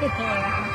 ปิด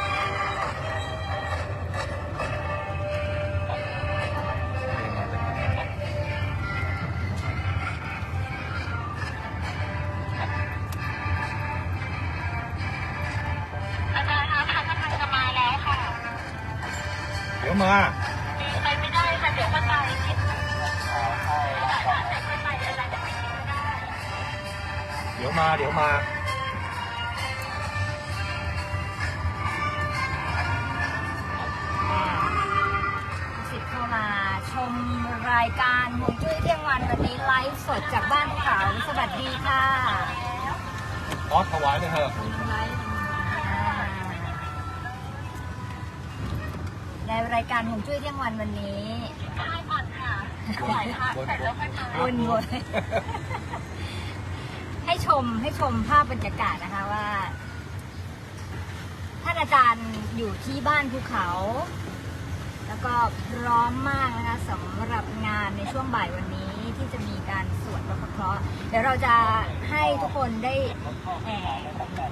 สวัสดีค่ะขอถวายเลยเถอะอ่าในรายการฮวงจุ้ยเที่ยงวันวันนี้ให้ผ่อนค่ะไหวค่ะเสร็จแล้วค่อยมาวนวนให้ชมให้ชมภาพบรรยากาศนะคะว่า ท่านอาจารย์อยู่ที่บ้านภูเขา แล้วก็พร้อมมากนะคะสำหรับงานในช่วงบ่ายวันนี้ ที่จะมีการสวดพระเคราะห์เดี๋ยวเราจะให้ทุกคนได้เอ่อ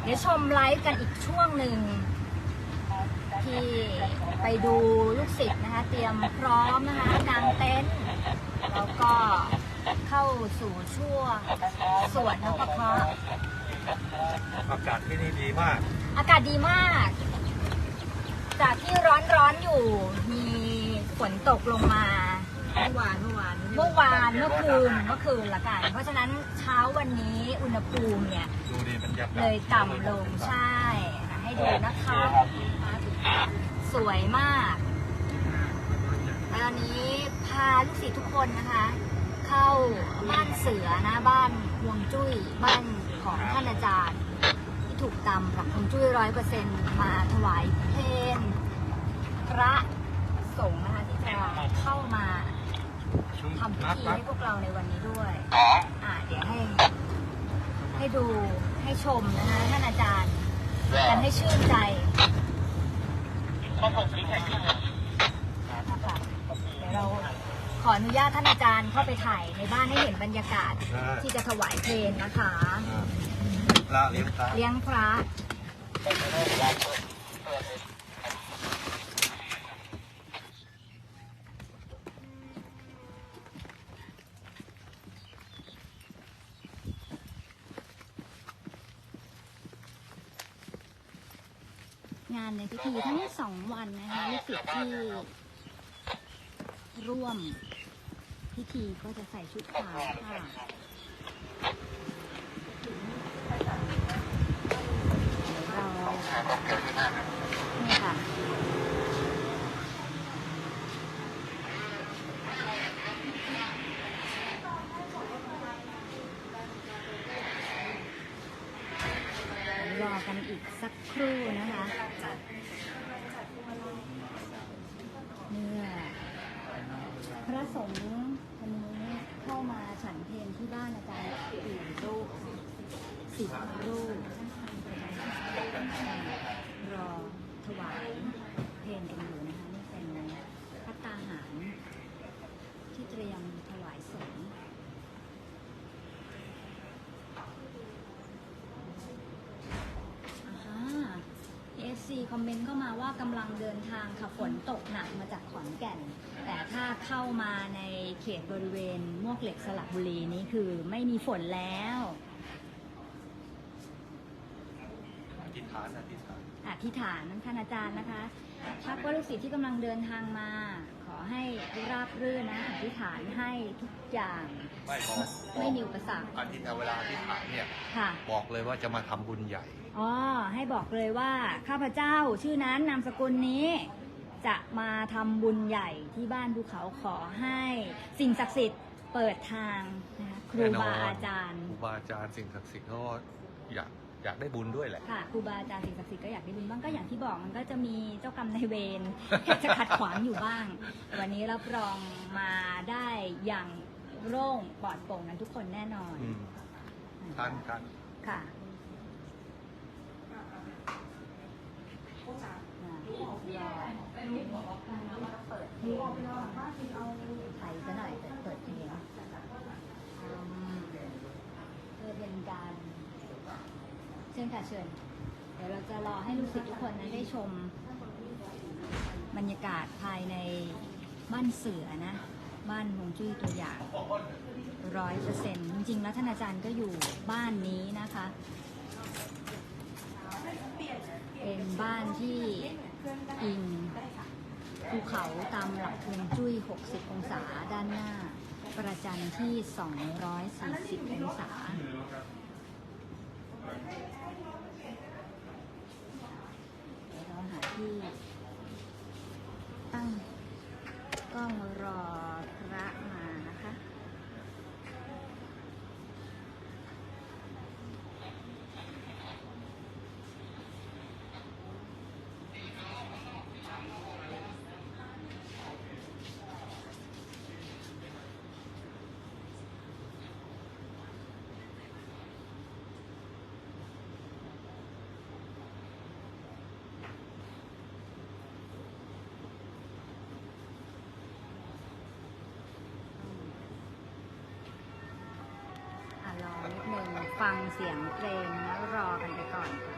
เดี๋ยวชมไลฟ์กันอีกช่วงหนึ่ง ที่ไปดูลูกศิษย์นะคะ เตรียมพร้อมนะคะกางเต็นท์แล้วก็เข้าสู่ช่วงสวดนพเคราะห์อากาศที่นี่ดีมาก อากาศดีมาก จากที่ร้อนร้อนๆอยู่มีฝนตกลงมา เมื่อวานเมื่อวานเมื่อวานเมื่อคืนเมื่อคืนละกัน เพราะฉะนั้นเช้าวันนี้อุณหภูมิเนี่ยดูดีบรรยากาศเลยต่ำลงใช่ค่ะให้ดูนะคะ สวยมากแล้วตอนนี้พาลูกศิษย์ทุกคนนะคะ เข้าบ้านเสือนะบ้านฮวงจุ้ยบ้านของท่านอาจารย์ ที่ถูกตำหลักฮวงจุ้ยร้อยเปอร์เซ็นต์มาถวายเพลพระสงฆ์นะคะที่จะเข้ามา ทำพิธีให้พวกเราในวันนี้ด้วยอ่าเดี๋ยวให้ ให้ดูให้ชมนะคะท่านอาจารย์กันให้ชื่นใจพอผมฟิกแท็กขึ้นนะคะเดี๋ยวเราขออนุญาตท่านอาจารย์เข้าไปถ่ายในบ้านให้เห็นบรรยากาศใช่ที่จะถวายเพลงนะคะอ่าพระเลี้ยงพระเลี้ยงพระานในพิธีทั้งสองวันนะคะลูกศิษย์ที่ร่วมพิธีก็จะใส่ชุดขาวค่ะเราเนี่ยค่ะรอกันอีกสักครู่นะคะ เมื่อพระ สงฆ์คนนี้เข้ามาฉันเพลงที่บ้านอาจารย์สี่รูปสิบรูปรอถวายเพลงกันอยู่นะคะ นี่เป็นพัตตาหาร ที่เตรียมถวายสงฆ์อ่า PFC คอมเมนต์เข้ามาว่ากำลังเดินทางค่ะฝนตกหนักมาจากขอนแก่น แต่ถ้าเข้ามาในเขตบริเวณมวกเหล็กสลับบุรีนี่คือไม่มีฝนแล้วอธิษฐานอธิษฐานอธิษฐานท่านอาจารย์นะคะชักว่าลูกศิษย์ที่กำลังเดินทางมา ขอให้ราบรื่นนะอธิษฐานให้ทุกอย่างไม่พอไม่มีอุปสรรค อธิษฐานเวลาอธิษฐานเนี่ยค่ะ บอกเลยว่าจะมาทำบุญใหญ่ อ๋อให้บอกเลยว่าข้าพเจ้าชื่อนั้นนามสกุลนี้ จะมาทำบุญใหญ่ที่บ้านภูเขาขอให้สิ่งศักดิ์สิทธิ์เปิดทางนะคะครูแน่นอนบาอาจารย์ ครูบาอาจารย์สิ่งศักดิ์สิทธิ์เขาก็อยากอยากได้บุญด้วยแหละ ค่ะครูบาอาจารย์สิ่งศักดิ์สิทธิ์ก็อยากได้บุญบ้างก็อย่างที่บอกมันก็จะมีเจ้ากรรมนายเวร จะขัดขวางอยู่บ้าง วันนี้รับรองมาได้อย่างโล่งปลอดโปร่งกันทุกคนแน่นอนอืมท่านท่านค่ะ ไทยซะหน่อยเปิดเพลงเพื่อเป็นการเชิญค่ะเชิญ เดี๋ยวเราจะรอให้ลูกศิษย์ทุกคนนั้นได้ชม บรรยากาศภายในบ้านเสือนะ บ้านฮวงจุ้ยตัวอย่างร้อยเปอร์เซ็นต์จริงๆ แล้วท่านอาจารย์ก็อยู่บ้านนี้นะคะ เป็นบ้านที่ อิงภูเขาตามหลักฮวงจุ้ย 60 องศาด้านหน้า ประจันที่ 240 องศา เดี๋ยวเราหาที่ตั้งกล้องรอพระมานะคะ อะรอนิดนึง ฟังเสียงเพลงแล้วรอกันไปก่อนค่ะ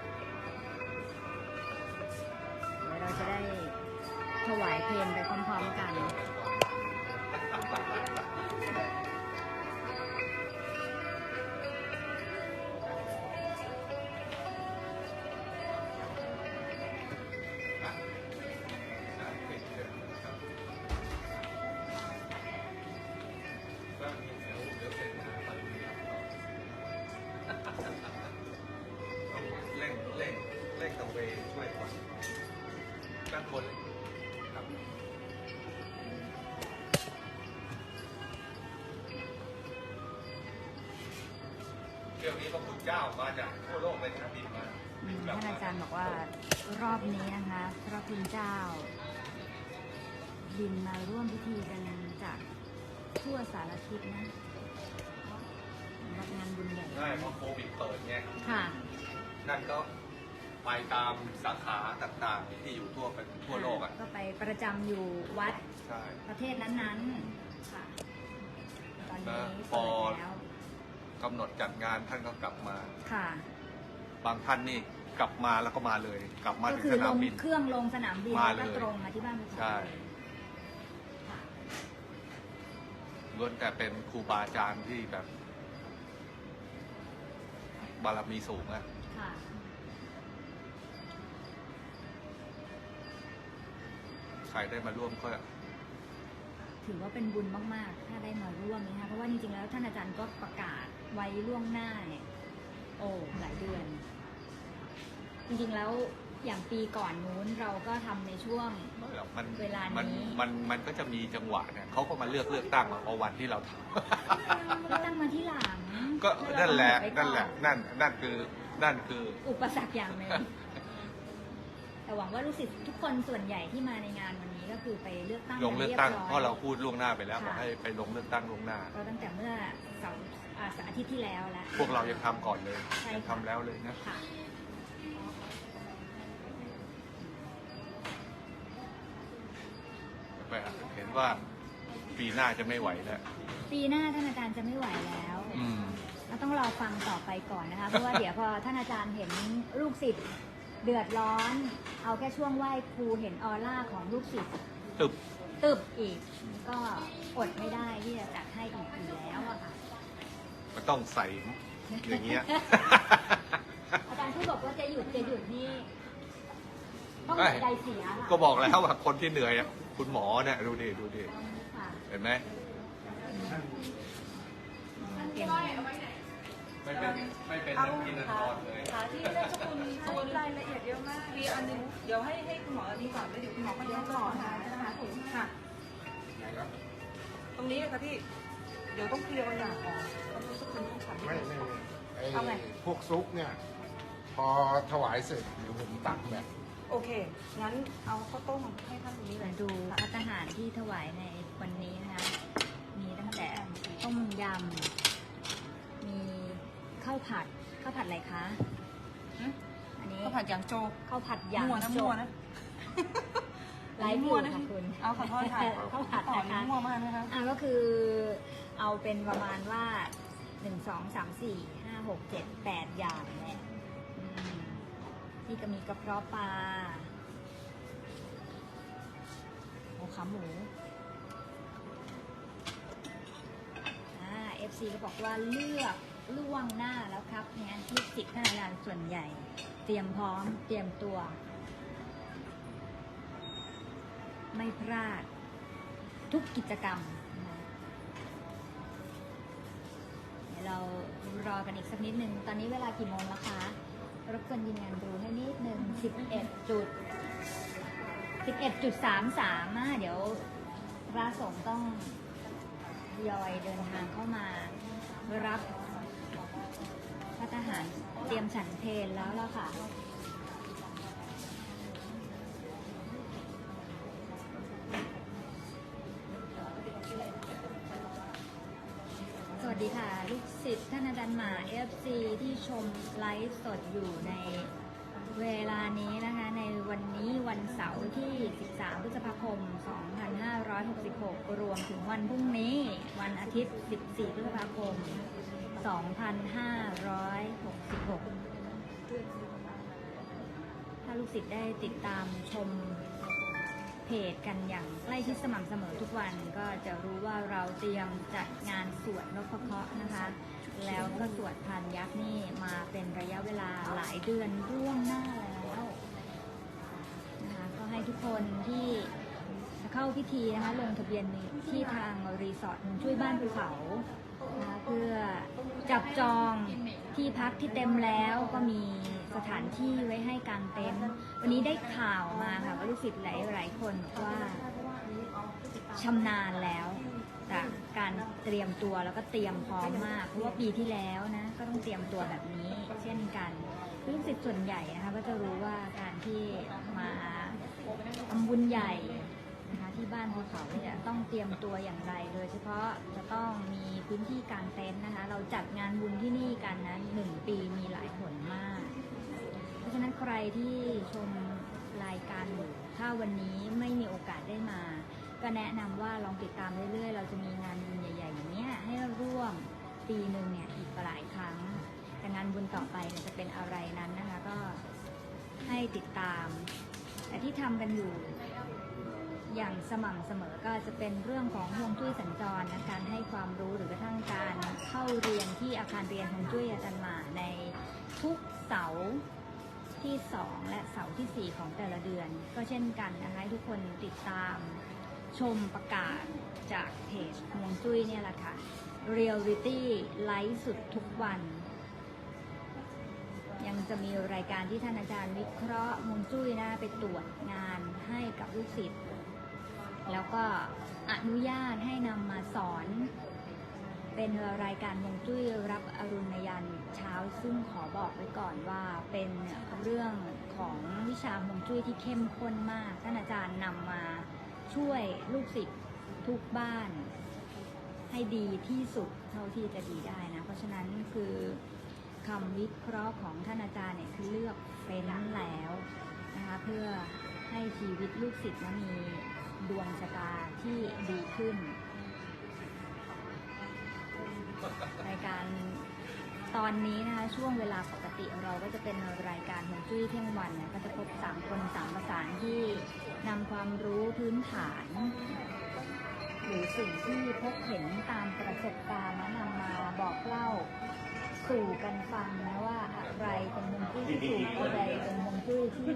เดี๋ยวเราจะได้ถวายเพลงไปพร้อมๆกัน ช่วยก่อนด้านบนครับเที่ยวนี้พระคุณเจ้ามาจากทั่วโลกเลยนะบินมาอืมท่านอาจารย์บอกว่ารอบนี้นะคะพระคุณเจ้า บินมาร่วมพิธีกันจากทั่วสารทิศนะสำหรับงานบุญใหญ่ง่ายเพราะโควิดเปิดไงค่ะ นั่นก็ ไปตามสาขาต่างๆ ที่อยู่ทั่วไปทั่วโลกอะ ก็ไปประจำอยู่วัดใช่ ประเทศนั้นๆค่ะตอนนี้นะพเปิอ ดแล้วกำหนดจัดงานท่านก็กลับมา ค่ะ บางท่านนี่กลับมาแล้วก็มาเลย กลับมาก็ถึงคืสอลนามงบิน เครื่องลงสนามบินมาแล้วก็เลย ตรงมาที่บ้านภูเขาใช่เลยค่ะล้วนแต่เป็นครูบาอาจารย์ที่แบบ บารมีสูงอะค่ะ ใครได้มาร่วมก็ ถือว่าเป็นบุญมาก ๆ ถ้าได้มาร่วมนะคะเพราะว่าจริงๆแล้วท่านอาจารย์ก็ประกาศไว้ล่วงหน้าเนี่ยโอ้หลายเดือน จริงๆแล้วอย่างปีก่อนนู้นเราก็ทำในช่วงไม่หรอกมันเวลานี้มันมันมันก็จะมีจังหวะเนี่ยเขาก็มาเลือกเลือกตั้งเอาวันที่เราทก็ตั้งมาที่หลังำก็แวนั่นแหละเราก็นั่นแหละนั่นนั่นคือนั่นคือ อุปสรรคอย่างหนึ่งแต่ หวังว่าลูกศิษย์ทุกคนส่วนใหญ่ที่มาในงานวันนี้ก็คือไปเลือกตั้งลงเลือกตั้งยบยเพราะเราพูดล่วงหน้าไปแล้วค่ะบอกให้ไปลงเลือกตั้งล่วงหน้าก็ตั้งแต่เมื่อเสาร์อ่าอาทิตย์ที่แล้วแล้วพวกเรายังทำก่อนเลยใช่ยังค่ะทำแล้วเลยนะค่ะไปเห็นว่าปีหน้าจะไม่ไหวแล้ว ปีหน้าท่านอาจารย์จะไม่ไหวแล้วอืมเราต้องรอฟังต่อไปก่อนนะคะ เพราะว่าเดี๋ยวพอท่านอาจารย์เห็นลูกศิษย์ เดือดร้อน เอาแค่ช่วงไหว้ครูเห็นออร่าของลูกศิษย์ตึบตึบอีก ก็อดไม่ได้ที่จะจัดให้อีกอยู่แล้วอะค่ะมันต้องใส่อย่างเงี้ย อาจารย์ที่บอกว่าจะหยุดจะหยุดนี่ต้องเอ้ยใจเสียค่ะก็บอกแล้วว่าคนที่เหนื่อยอะคุณหมอเนี่ยดูดิดูดิค่ะเห็นไหมเก่ง ไม่เป็นไม่เป็นเอากินค่ะนอนเลยค่ะที่ราชคุณสมุดรายละเอียดเยอะมากมีอันหนึงเดี๋ยวให้ให้คุณหมออันนี้ก่อนแล้วเดี๋ยวคุณหมอก็ย้อนต่อนะคะนะคะค่ะตรงนี้ค่ะพี่เดี๋ยวต้องเคลียร์บางอย่างก่อนเพราะราชคุณต้องฉันไม่ไม่ไม่เอาไงไอ้พวกซุปเนี่ย พอถวายเสร็จเดี๋ยวผมตักแบบโอเค งั้นเอาข้าวต้มให้ท่านตรงนี้เลมายดูพัฒหารที่ถวายในวันนี้นะคะ มีตั้งแต่ต้มยำมี ข้าวผัดข้าวผัดอะไรคะอันนี้ข้าวผัดยางโจข้าวผัดยำมั่วนะจมั่วบนะ ไลฟ์อยู่ค่ะคุณเอาขอโทษค่ะข้าวผัดต่อนะคะมั่วมากนะคะ อะก็คือเอาเป็นประมาณว่าหนึ่งสองสามสี่ห้าหกเจ็ดแปดอย่างแหละอืมนี่ก็มีกระเพาะปลาโอ้ขาหมูอ่า FC ก็บอกว่าเลือก ล่วงหน้าแล้วครับเนี่ยลูกศิษย์ท่านอาจารย์ส่วนใหญ่ เตรียมพร้อมเตรียมตัว ไม่พลาด ทุกกิจกรรมเดี๋ยวเรารอกันอีกสักนิดนึง ตอนนี้เวลากี่โมงแล้วคะรบกวนยืนยันรู้ให้นิดนึง11จุด11.33อะเดี๋ยวพระสงฆ์ต้องยอยเดินทางเข้ามารับ ทหารเตรียมฉันเพลแล้วล่ะค่ะ สวัสดีค่ะ ลูกศิษย์ท่านอาจารย์หมา FC ที่ชมไลฟ์สดอยู่ในเวลานี้นะคะ ในวันนี้วันเสาร์ที่ 13 พฤษภาคม 2566 รวมถึงวันพรุ่งนี้ วันอาทิตย์ 14 พฤษภาคม 2566 ถ้าลูกศิษย์ได้ติดตามชมเพจกันอย่างใกล้ชิดสม่ำเสมอทุกวันก็จะรู้ว่าเราเตรียมจัดงานสวดนพเคราะห์นะคะ แล้วก็สวดพานยักษ์นี่มาเป็นระยะเวลาหลายเดือนร่วงหน้าแล้วนะคะก็ให้ทุกคนที่เข้าพิธีนะคะลงทะเบียนที่ทางรีสอร์ทช่วยบ้านภูเขานะเพื่อ จับจองที่พักที่เต็มแล้วก็มีสถานที่ไว้ให้กางเต็นท์วันนี้ได้ข่าวมาค่ะว่าลูกศิษย์หลายหลายๆคนบอกว่าชำนาญแล้วจากการเตรียมตัวแล้วก็เตรียมพร้อมมากเพราะว่าปีที่แล้วนะก็ต้องเตรียมตัวแบบนี้ เช่นกันลูกศิษย์ส่วนใหญ่นะคะก็จะรู้ว่าการที่มาทำบุญใหญ่ เขาเนี่ยต้องเตรียมตัวอย่างไร โดยเฉพาะจะต้องมีพื้นที่กางเต็นท์นะคะ เราจัดงานบุญที่นี่กันนะหนึ่งปีมีหลายผลมาก เพราะฉะนั้นใครที่ชมรายการอยู่ถ้าวันนี้ไม่มีโอกาสได้มา ก็แนะนำว่าลองติดตามเรื่อยๆ เราจะมีงานบุญใหญ่ๆอย่างนี้ให้ร่วมปีหนึ่งเนี่ยอีกหลายครั้งแต่งานบุญต่อไปเนี่ยจะเป็นอะไรนั้นนะคะก็ให้ติดตามแต่ที่ทำกันอยู่ อย่างสม่ำเสมอก็จะเป็นเรื่องของฮวงจุ้ยสัญจรนะการให้ความรู้หรือกระทั่งการเข้าเรียนที่อาคารเรียนฮวงจุ้ยอาจารย์มาในทุกเสาร์ที่ 2 และเสาร์ที่ 4 ของแต่ละเดือน ก็เช่นกันนะคะให้ทุกคนติดตามชมประกาศจากเพจฮวงจุ้ยเนี่ยแหละค่ะ Reality ไลฟ์สุดทุกวัน ยังจะมีรายการที่ท่านอาจารย์วิเคราะห์ฮวงจุ้ยนะไปตรวจงานให้กับลูกศิษย์ แล้วก็อนุญาตให้นำมาสอน เป็นรายการฮวงจุ้ยรับอรุณยันเช้า ซึ่งขอบอกไว้ก่อนว่าเป็นเรื่องของวิชาฮวงจุ้ยที่เข้มข้นมากท่านอาจารย์นำมาช่วยลูกศิษย์ทุกบ้าน ให้ดีที่สุดเท่าที่จะดีได้นะ เพราะฉะนั้นคือคำวิเคราะห์ของท่านอาจารย์เนี่ยคือเลือกเป็นแล้วนะคะเพื่อให้ชีวิตลูกศิษย์มี ดวงชะตาที่ดีขึ้นรายการตอนนี้นะคะช่วงเวลาปกติเราก็จะเป็นรายการฮวงจุ้ยเที่ยงวันเนี่ยก็จะพบสามคนสามประสานที่นำความรู้พื้นฐาน หรือสิ่งที่พบเห็นตามประสบการณ์นะนำมาบอกเล่าสู่กันฟังนะว่าอะไรเป็นฮวงจุ้ยที่ถูกอะไรเป็นฮวงจุ้ยที่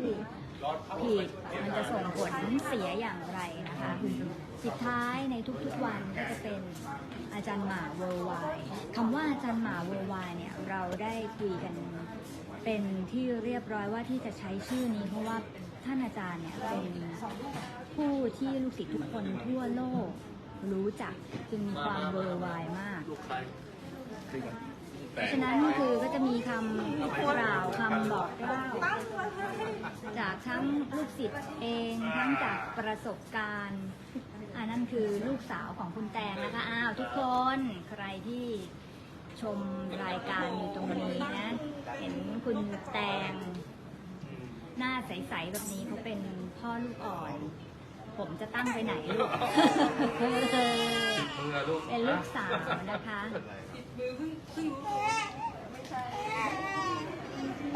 ผิดมันจะส่งผลเสียอย่างไรนะคะ สุดท้ายในทุกๆวันก็จะเป็นอาจารย์หมาเวอร์ไวคำว่าอาจารย์หมาเวอร์ไวเนี่ยเราได้คุยกันเป็นที่เรียบร้อยว่าที่จะใช้ชื่อนี้ เพราะว่าท่านอาจารย์เนี่ยเป็นผู้ที่ลูกศิษย์ทุกคนทั่วโลกรู้จักจึงมีความเวอร์ไวมาก ฉะนั้นคือก็จะมีคำกล่าวคำบอกเล่าจากทั้งลูกศิษย์เองทั้งจากประสบการณ์อันนั้นคือลูกสาวของคุณแตงนะคะอ้าวทุกคนใครที่ชมรายการอยู่ตรงนี้นะ เห็นคุณแตง หน้าใสๆแบบนี้เขาเป็นพ่อลูกอ่อน ผมจะตั้งไปไหนลูกเป็นลูกสาวนะคะ มือเพิ่งเพิ่งรู้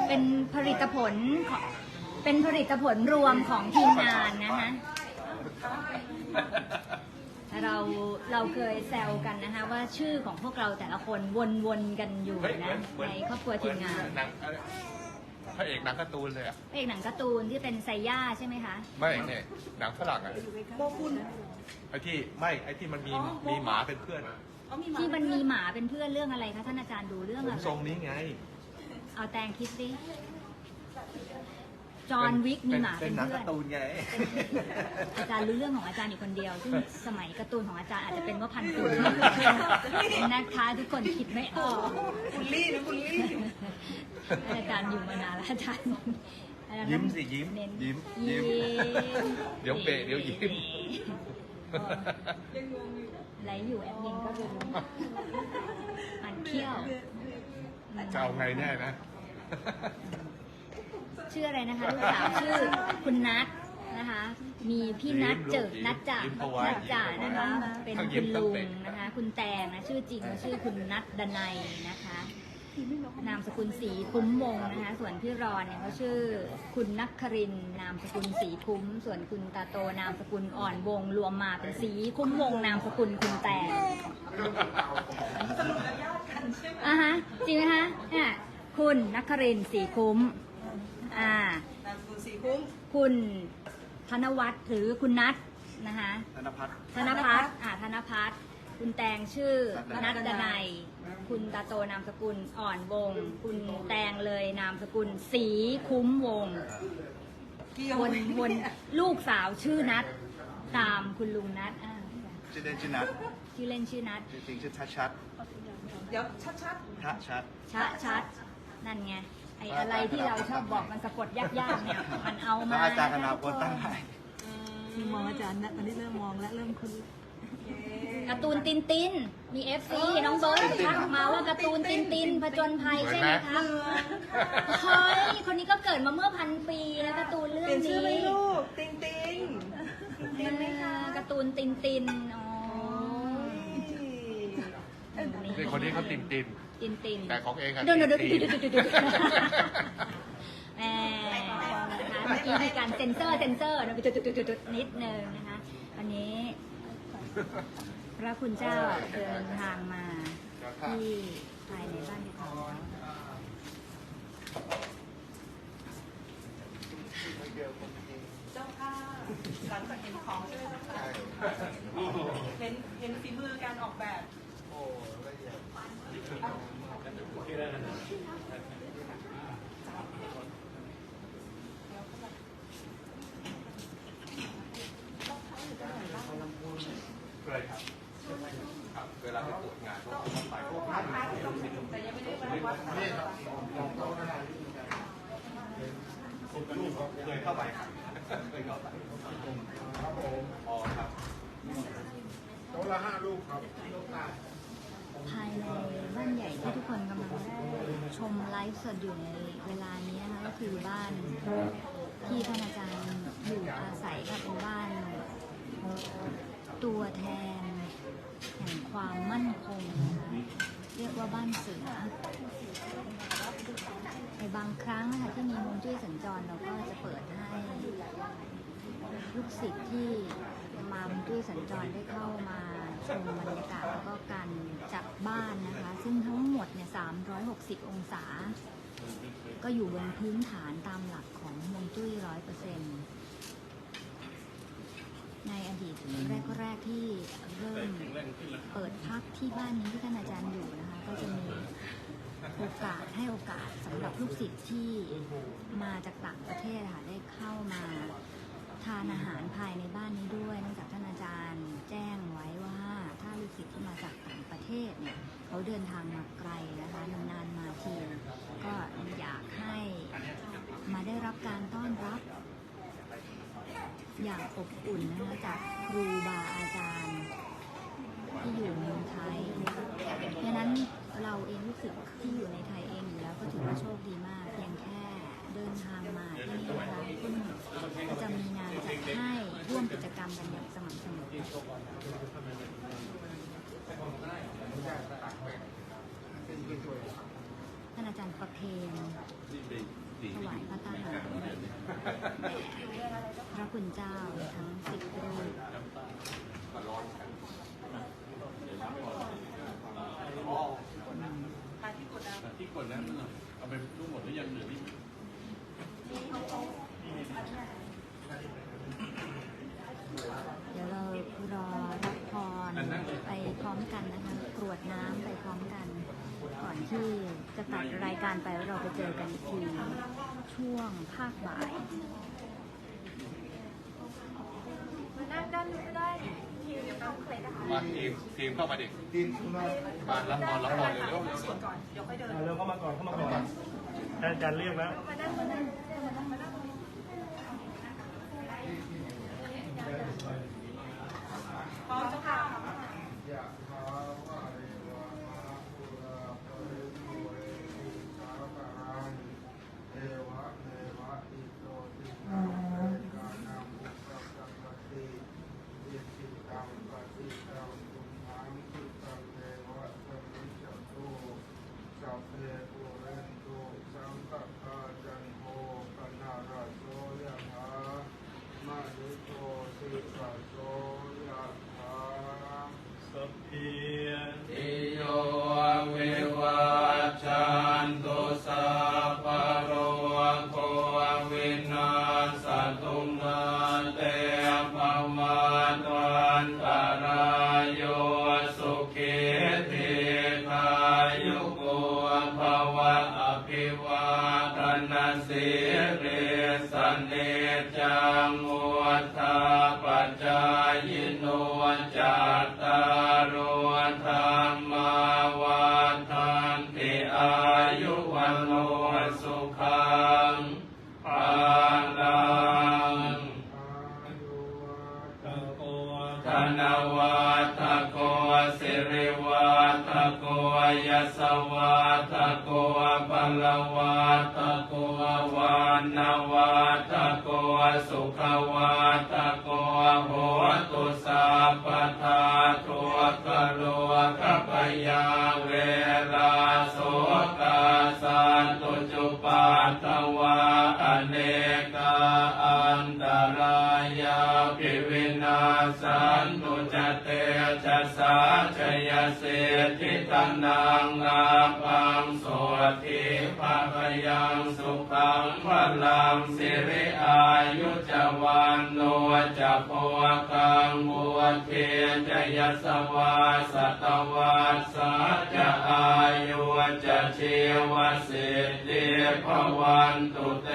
เป็นผลิตผลของเป็นผลิตผลรวมของทีมงานนะคะ เราเราเคยแซวกันนะคะว่าชื่อของพวกเราแต่ละคนวนๆกันอยู่เฮ้ยเหมืนะอนเหมือนในครอบครัวทีมงานเหอหนังอะไรพระเอกหนังการ์ตูนเลยอะพระเอกหนังการ์ตูนที่เป็นไซย่าใช่ไหมคะ ไม่เนี่ยหนังฝรั่งอะโบคุณไอ้ที่ไม่ไอ้ที่มันมีมีหมาเป็นเพื่อนอะ เขามีที่มันมีหมาเป็นเพื่อนเรื่องอะไรคะท่านอาจารย์ดูเรื่องผมอะไรทรงนี้ไงเอาแตงคิดสิจอห์นวิกมีหมาเป็เป็นนหนังเพื่กาอนร์ตูนไง อาจารย์รู้เรื่องของอาจารย์อยู่คนเดียว ซึ่งสมัยการ์ตูนของอาจารย์อาจจะเป็นว่าพันตูนนะคะทุกคนคิดไม่ออกบุลลี่นะบุลลี่อาจารย์อยู่มานานแล้วอาจารย์อาจารย์ยิ้มสิยิ้มเน้นยิ้มยิ้ยิ้มมเดี๋ยวเบะเดี๋ยวยิ้ม ไหลอยู่แอดมินก็รู้มันเขี้ยวจะเอาไงแน่นะ ชื่ออะไรนะคะลูกสาวชื่อคุณนัทนะคะ มีพี่นัทเจิดนัทจ่ายิ้มพะวานัทจ่านะคะ เป็นทั้งยิ้คุมณทั้งลุงเตะนะคะ คุณแตงนะชื่อจริงชื่อคุณนัทดนัยนะคะ นามสกุลศรีคุ้มวงศ์นะคะ ส่วนพี่รอนเนี่ยเขาชื่อคุณนักครินทร์นามสกุลศรีคุ้ม ส่วนคุณตาโตนามสกุลอ่อนวง รวมมาเป็นศรีคุ้มวง นามสกุลคุณแตงอะฮะจริงไหมคะเนี่ยคุณนักครินทร์ศรีคุ้ม อ่านามสกุลสีคุ้ม คุณธนวัฒน์หรือคุณนัทนะคะธนพัฒน์ธนพัฒน์อ่าธนพัฒน์ คุณแตงชื่อนันัททดนัยดนัย คุณตาโตนามสกุลอ่อนวง คุณแตงเลยนามสกุลศรีคุ้มวงเกี่ยววนวนลูกสาวชื่อนัทตามคุณลุงนัทอ่าชื่อเล่นชื่อนัทชื่อเล่นชื่อนัทชื่อจริงชื่อทัชชัดเดี๋ยวชัดทัชชัดชะชัดนั่นไงไอ้อะไรที่เราชอบบอกมันสะกดยากๆเนี่ยมันเอาพมาระอาจารย์คณาพลตั้งให้ๆมองอาจารย์นะตอนนี้เริ่มมองและเริ่มคุ้น การ์ตูนตินติน มีเอฟซีน้องเบิร์ดทักมาว่าการ์ตูนตินตินผจญภัยใช่ไหมคะเฮ้ยคนนี้ก็เกิดมาเมื่อพันปีแล้วการ์ตูนเรื่เปอลี่ยงนชื่อนี้ไหมลูก ติงติงเห็นไหมคะการ์ตูนตินติน อ๋อนี่คนนี้เขาตินติน ตินตินแต่ของเองอะเดี๋ยวเดี๋ยวเดี๋ยวตินเดี๋ยวเดี๋ยวเดี๋ยวแหมนะคะเมื่อกี้มีการเซ็นเซอร์เซ็นเซอร์นะจุดจุดจุดจุดนิดนึงนะคะ วันนี้ พระคุณเจ้าเดินทางมาที่ภายในบ้านเขาเจ้าค่ะหลังจากเห็นของใช่ไหมเจ้าค่ะเห็นเห็นฝีมือการออกแบบ เคยครับครับ เวลาไปตรวจงานก็ไปพวก แต่ยังไม่ได้ไปวัด เคยเข้าไปครับเคยเข้าไปอ๋อครับโต๊ะละห้าลูกครับภายในบ้านใหญ่ที่ทุกคนกำลังได้ชมไลฟ์สดอยู่ในเวลานี้นะคะก็คือบ้านที่ท่านอาจารย์อยู่อาศัยค่ะเป็นบ้านตัวแทนแห่งความมั่นคงนะคะ เรียกว่าบ้านเสือในบางครั้งนะคะที่มีฮวงจุ้ยสัญจรเราก็จะเปิดให้ลูกศิษย์ที่มาฮวงจุ้ยสัญจรได้เข้ามาชมบรรยากาศแล้วก็การจัดบ้านนะคะ ซึ่งทั้งหมดเนี่ย360 องศา ก็อยู่บนพื้นฐานตามหลักของฮวงจุ้ยร้อยเปอร์เซ็นต์ในอดีตแรกๆที่เริ่มเปิดพักที่บ้านนี้ที่ท่านอาจารย์อยู่นะคะ ก็จะมีโอกาสให้โอกาสสำหรับลูกศิษย์ที่มาจากต่างประเทศค่ะได้เข้ามาทานอาหารภายในบ้านนี้ด้วยเนื่องจากท่านอาจารย์แจ้งไว้ว่าถ้าลูกศิษย์ที่มาจากต่างประเทศเนี่ยเขาเดินทางมาไกลนะคะนานๆมาทีก็อยากให้มาได้รับการต้อนรับ อย่างอบอุ่นนะคะจากครูบาอาจารย์ที่อยู่เมืองไทยดังนั้น เราเองรู้สึกที่อยู่ในไทยเองอยู่แล้วก็ถือว่าโชคดีมากเพียงแค่เดินทางมาที่นี่นะคะซึ่งก็จะมีงานจัดให้ร่วมกิจกรรมกันอย่างสม่ำเสมอท่านอาจารย์ประเคนถวายพระทหารพระคุณเจ้าทั้งสิบรูป มาที่กด ดันที่กดนั้นเอาไปทั้งหมดหรือยังเหลือนี่เดี๋ยวเรารอรับพรไปพร้อมกันนะคะกรวดน้ำไปพร้อมกัน ก่อนที่จะตัดรายการไปแล้วเราไปเจอกันอีกทีช่วงภาคบ่ายมานั่งด้านนู้นก็ได้ มาทีมทีมเข้ามาดิกินคุณน้อยมารับพรรับพรเร็วเร็วเร็วส่วนก่อนเดี๋ยวค่อยเดิน เร็วเข้ามาก่อนเข้ามาก่อนอาจารย์เรียกแล้ว มานั่งมานั่งมานั่งมานั่ง พร้อมเจ้าค่ะ ยะถาวะริวะมะปุราปริปุเรติสาคารังเอวะเมวะอิโตตินังเปกานังอุปกัปปติอิสิตังปฏิตังตุมหังคิตังเทวะสมิจจตุสัพเพ ปุเรนตุสังกปาจันโทปนาราโสยะถามะนิโตติกาโสยะถาสัพเพ โนสุขังปานังตะโกธนวัตโกสิริวัตโกยสวัต ลวัตโกวานวัตโกสุขวัตโกโหตุสัพพทาทุกโลกปยาเวลาโสกาสันตุจุปัตวาอเนกาอันตรายาภิวินาสันตุจเต ชยเสทิตนังอาปังโสทิภะพยังสุขังพลังสิริอายุจวันโนจะโพกังบุเทจะยสวาสตวัสสะจะอายุจะชีวสิทธิภวันตุเต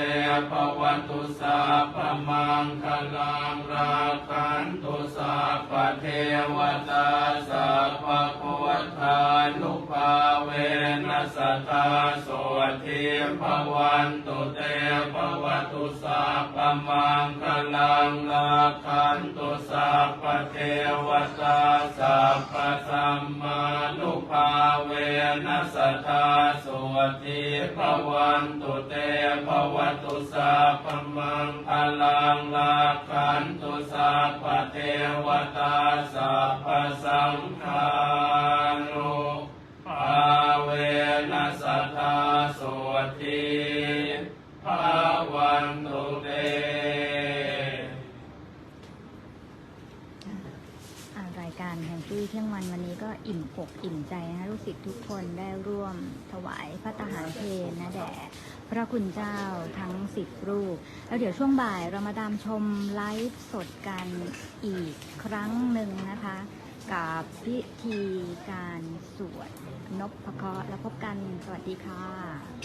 ภวันตุสาพมังคลังราคันตุสาพเทวตาสพพะโคทานุภาเวนัสตาโสทิภวันตุเตภวตุสาพมังคลังราคันตุสาพเทวตาสัพพสัมมานุภาเวนัสตาโสทิภวันตุเตภวตุสาพมังคลังราคันตุสาพเทวตาสัพพสังฆา เที่ยงวันวันนี้ก็อิ่มอกอิ่มใจนะคะลูกศิษย์ทุกคนได้ร่วมถวายพระทหารเพลนะแด่พระคุณเจ้าทั้งสิบรูป แล้วเดี๋ยวช่วงบ่ายเรามาตามชมไลฟ์สดกันอีกครั้งหนึ่งนะคะ กับพิธีการสวดนพเคราะห์แล้วพบกันสวัสดีค่ะ